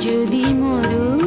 যদি মরু